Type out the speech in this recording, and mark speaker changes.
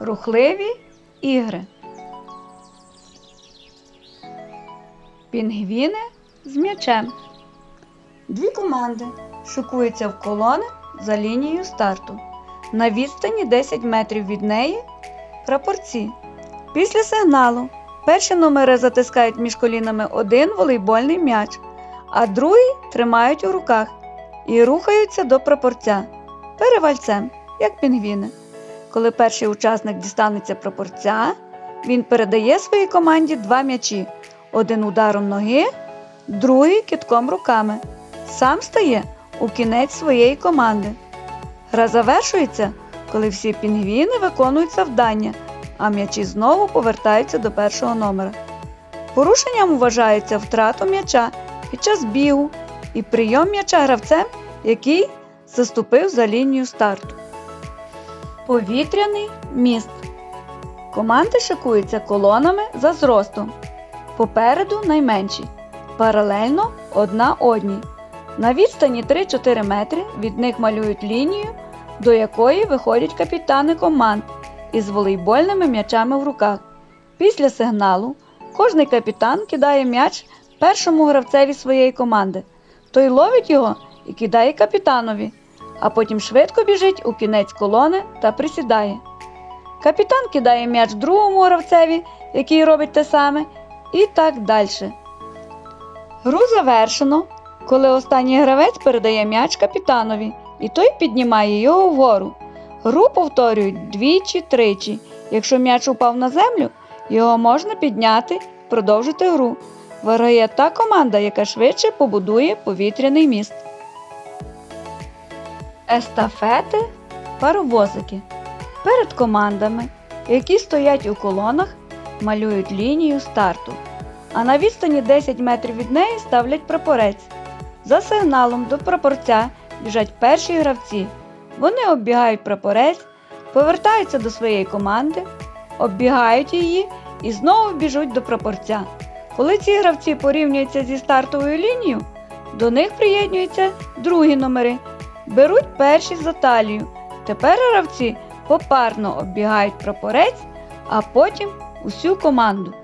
Speaker 1: Рухливі ігри. Пінгвіни з м'ячем. Дві команди шикуються в колони за лінією старту. На відстані 10 метрів від неї прапорці. Після сигналу перші номери затискають між колінами один волейбольний м'яч, а другий тримають у руках і рухаються до прапорця перевальцем, як пінгвіни. Коли перший учасник дістанеться прапорця, він передає своїй команді два м'ячі: один ударом ноги, другий китком руками. Сам стає у кінець своєї команди. Гра завершується, коли всі пінгвіни виконують завдання, а м'ячі знову повертаються до першого номера. Порушенням вважається втрату м'яча під час бігу і прийом м'яча гравцем, який заступив за лінію старту. Повітряний міст. Команди шикуються колонами за зростом. Попереду найменші, паралельно одна одній. На відстані 3-4 метри від них малюють лінію, до якої виходять капітани команд із волейбольними м'ячами в руках. Після сигналу кожний капітан кидає м'яч першому гравцеві своєї команди. Той ловить його і кидає капітанові, а потім швидко біжить у кінець колони та присідає. Капітан кидає м'яч другому гравцеві, який робить те саме, і так далі. Гру завершено, коли останній гравець передає м'яч капітанові, і той піднімає його вгору. Гру повторюють двічі-тричі. Якщо м'яч упав на землю, його можна підняти, продовжити гру. Виграє та команда, яка швидше побудує повітряний міст. Естафети паровозики. Перед командами, які стоять у колонах, малюють лінію старту, а на відстані 10 метрів від неї ставлять прапорець. За сигналом до прапорця біжать перші гравці. Вони оббігають прапорець, повертаються до своєї команди, оббігають її і знову біжуть до прапорця. Коли ці гравці порівнюються зі стартовою лінією, до них приєднуються другі номери, беруть перші за талію. Тепер гравці попарно оббігають прапорець, а потім усю команду.